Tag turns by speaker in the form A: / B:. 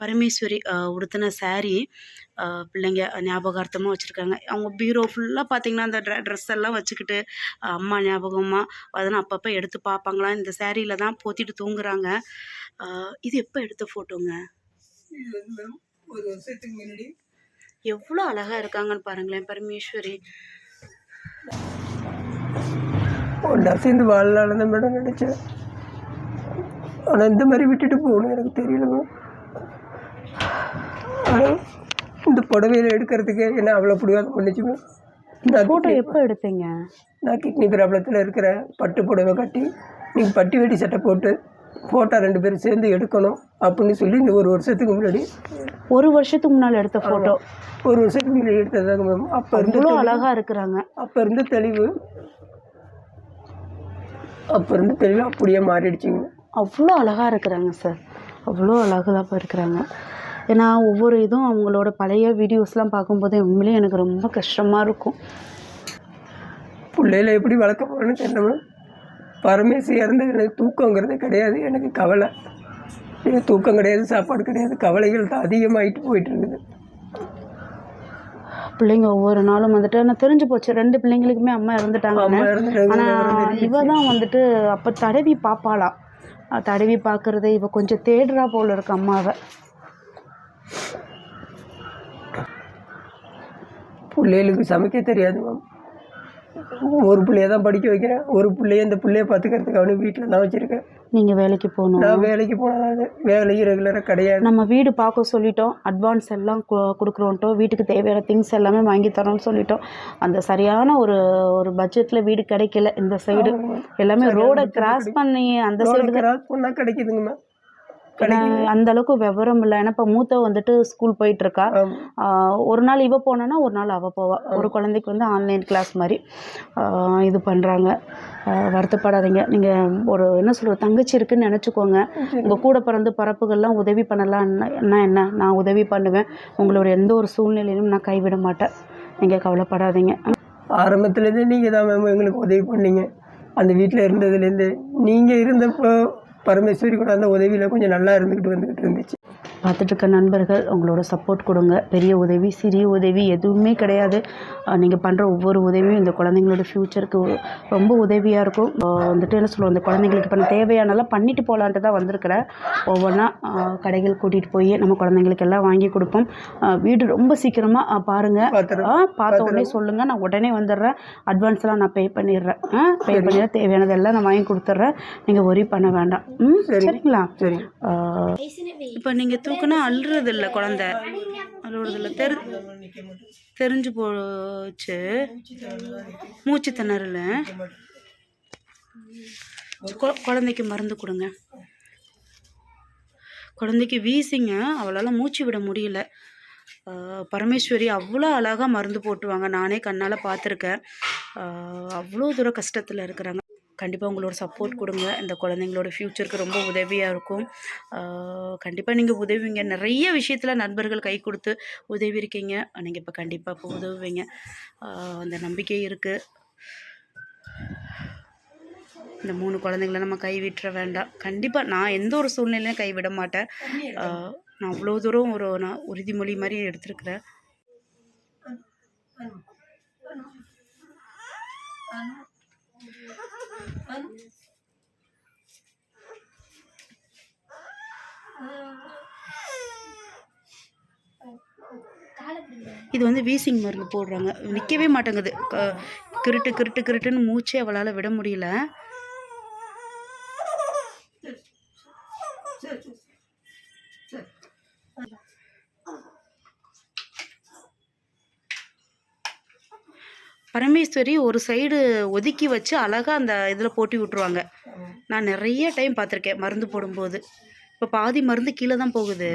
A: Parameswari உடுத்தின saree பிள்ளைங்க ஞாபகார்த்தமாக வச்சுருக்காங்க. அவங்க பீரோ ஃபுல்லாக பார்த்தீங்கன்னா அந்த ட்ரெ ட்ரெஸ் எல்லாம் வச்சுக்கிட்டு அம்மா ஞாபகமாக அதெல்லாம் அப்பப்போ எடுத்து பார்ப்பாங்களாம் இந்த சேரீல தான் போத்திட்டு தூங்குறாங்க. இது எப்போ எடுத்த ஃபோட்டோங்க
B: ஒரு வருஷத்துக்கு முன்னாடி
A: எவ்வளோ அழகாக இருக்காங்கன்னு பாருங்களேன் பரமேஸ்வரி.
B: ஒன்றா சேர்ந்து வாழலான்னு தான் மேடம் நினச்சேன். ஆனால் இந்த மாதிரி விட்டுட்டு போகணும் எனக்கு தெரியல மேம் ஆனால் இந்த புடவையில எடுக்கிறதுக்கு என்ன அவ்வளோ பிடிவாதம் பண்ணிச்சு மேம் நான்
A: ஃபோட்டோ எப்போ எடுத்தீங்க?
B: நான் கிட்னி ப்ராப்ளத்தில் இருக்கிற பட்டு புடவை கட்டி நீங்கள் பட்டி வெட்டி சட்டை போட்டு ஃபோட்டோ ரெண்டு பேரும் சேர்ந்து எடுக்கணும் அப்படின்னு சொல்லி இந்த ஒரு வருஷத்துக்கு முன்னாடி
A: ஒரு வருஷத்துக்கு முன்னால் எடுத்த ஃபோட்டோ
B: ஒரு வருஷத்துக்கு முன்னாடி எடுத்ததாங்க மேம். அப்போ இருந்து
A: அழகாக இருக்கிறாங்க.
B: அப்போ இருந்த தெளிவு அப்போ இருந்த தெளிவு அப்படியே மாறிடுச்சுங்க.
A: அவ்வளோ அழகாக இருக்கிறாங்க சார். அவ்வளோ அழகாக இருக்கிறாங்க. ஏன்னா ஒவ்வொரு இதுவும் அவங்களோட பழைய வீடியோஸ்லாம் பார்க்கும்போது உண்மையிலேயே எனக்கு ரொம்ப கஷ்டமாக இருக்கும்.
B: பிள்ளையில எப்படி வளர்க்க போகிறேன்னு தெரியல பரமேசி இறந்து எனக்கு தூக்கங்கிறது கிடையாது எனக்கு கவலை. எனக்கு தூக்கம் கிடையாது சாப்பாடு கிடையாது கவலைகள் தான் அதிகமாகிட்டு போயிட்டு இருக்குது.
A: பிள்ளைங்க ஒவ்வொரு நாளும் வந்துட்டு நான் தெரிஞ்சு போச்சு ரெண்டு பிள்ளைங்களுக்குமே அம்மா இறந்துட்டாங்க. ஆனால் இவ தான் வந்துட்டு அப்போ தடவி பார்ப்பாளாம் தடவி பார்க்கறது இவ கொஞ்சம் தேடுறா போல இருக்கு அம்மாவை.
B: பிள்ளைகளுக்கு சமைக்க தெரியாது மேம். ஒரு பிள்ளைய தான் படிக்க வைக்கிறேன். ஒரு பிள்ளைய இந்த பிள்ளைய பார்த்துக்கிறதுக்கு அவனு வீட்டில் தான் வச்சுருக்கேன்.
A: நீங்கள் வேலைக்கு போகணும்.
B: நான் வேலைக்கு போனேன் வேலைக்கு ரெகுலராக கிடையாது.
A: நம்ம வீடு பார்க்க சொல்லிட்டோம். அட்வான்ஸ் எல்லாம் கு- கொடுக்குறோன்ட்டோம். வீட்டுக்கு தேவையான திங்ஸ் எல்லாமே வாங்கி தரோம்னு சொல்லிட்டோம். அந்த சரியான ஒரு ஒரு பட்ஜெட்டில் வீடு கிடைக்கல. இந்த சைடு எல்லாமே ரோடை கிராஸ் பண்ணி அந்த சைடு
B: கிராஸ் பண்ணால் கிடைக்குதுங்கம்மா
A: ஏன்னா அந்த அளவுக்கு விவரம் இல்லை. ஏன்னா இப்போ மூத்த வந்துட்டு ஸ்கூல் போயிட்டு இருக்கா ஒரு நாள் இவ போனான்னா ஒரு நாள் அவள் போவா. ஒரு குழந்தைக்கு வந்து ஆன்லைன் கிளாஸ் மாதிரி. இது பண்ணுறாங்க வருத்தப்படாதீங்க. நீங்கள் ஒரு என்ன சொல்கிறது தங்கச்சி இருக்குன்னு நினச்சிக்கோங்க. உங்கள் கூட பிறந்து பரப்புகள்லாம் உதவி பண்ணலாம். என்ன என்ன? நான் உதவி பண்ணுவேன். உங்களோட எந்த ஒரு சூழ்நிலையிலும் நான் கைவிட மாட்டேன். நீங்கள் கவலைப்படாதீங்க.
B: ஆரம்பத்துலேருந்தே நீங்கள் தான் மேம் எங்களுக்கு உதவி பண்ணீங்க. அந்த வீட்டில் இருந்ததுலேருந்து நீங்கள் இருந்தப்போ பரமேஸ்வரி கூட அந்த உதவியில் கொஞ்சம் நல்லா இருந்துக்கிட்டு வந்துக்கிட்டு இருந்துச்சு.
A: பார்த்துட்டு இருக்க நண்பர்கள் உங்களோட சப்போர்ட் கொடுங்க. பெரிய உதவி சிறிய உதவி எதுவுமே கிடையாது. நீங்கள் பண்ணுற ஒவ்வொரு உதவியும் இந்த குழந்தைங்களோட ஃப்யூச்சருக்கு ரொம்ப உதவியாக இருக்கும். வந்துட்டு என்ன சொல்லுவோம் இந்த குழந்தைங்களுக்கு இப்போ தேவையானலாம் பண்ணிட்டு போகலான்ட்டு தான் வந்திருக்கிறேன். ஒவ்வொன்றா கடைகள் கூட்டிகிட்டு போய் நம்ம குழந்தைங்களுக்கு எல்லாம் வாங்கி கொடுப்போம். வீடு ரொம்ப சீக்கிரமாக பாருங்கள் பார்த்த உடனே சொல்லுங்கள் நான் உடனே வந்துடுறேன். அட்வான்ஸ்லாம் நான் பே பண்ணிடுறேன். பே பண்ணிடுறேன் தேவையானதெல்லாம் நான் வாங்கி கொடுத்துட்றேன். நீங்கள் ஒரி பண்ண வேண்டாம். ம் சரிங்களா?
B: சரி.
A: இப்போ நீங்கள் அழுறது இல்லை குழந்த. அழுறது இல்லை தெரு தெரிஞ்சு போச்சு. மூச்சு திணறல. குழந்தைக்கு மருந்து கொடுங்க. குழந்தைக்கு வீசிங்க. அவளால் மூச்சு விட முடியல. பரமேஸ்வரி அவ்வளோ அழகாக மருந்து போட்டுவாங்க. நானே கண்ணால் பார்த்துருக்கேன். அவ்வளோ தூரம் கஷ்டத்தில் இருக்கிறாங்க. கண்டிப்பாக உங்களோட சப்போர்ட் கொடுங்க. இந்த குழந்தைங்களோட ஃப்யூச்சருக்கு ரொம்ப உதவியாக இருக்கும். கண்டிப்பாக நீங்கள் உதவிங்க நிறைய விஷயத்தில் நண்பர்கள் கை கொடுத்து உதவி இருக்கீங்க. நீங்கள் இப்போ கண்டிப்பாக இப்போ உதவுவீங்க. அந்த நம்பிக்கை இருக்குது இந்த மூணு குழந்தைங்கள நம்ம கைவிட்டுற வேண்டாம். கண்டிப்பாக நான் எந்த ஒரு சூழ்நிலையும் கைவிட மாட்டேன். நான் அவ்வளோ தூரம் ஒரு நான் உறுதிமொழி மாதிரி எடுத்திருக்கிறேன். இது வந்து வீசிங் மருந்து போடுறாங்க. நிற்கவே மாட்டேங்குது. கிருட்டு கிருட்டு கிருட்டுன்னு மூச்சே அவளால் விட முடியல. பரமேஸ்வரி ஒரு சைடு ஒதுக்கி வச்சு அழகாக அந்த இதில் போட்டி விட்ருவாங்க நான் நிறைய டைம் பார்த்துருக்கேன் மருந்து போடும்போது. இப்போ பாதி மருந்து கீழே தான் போகுது.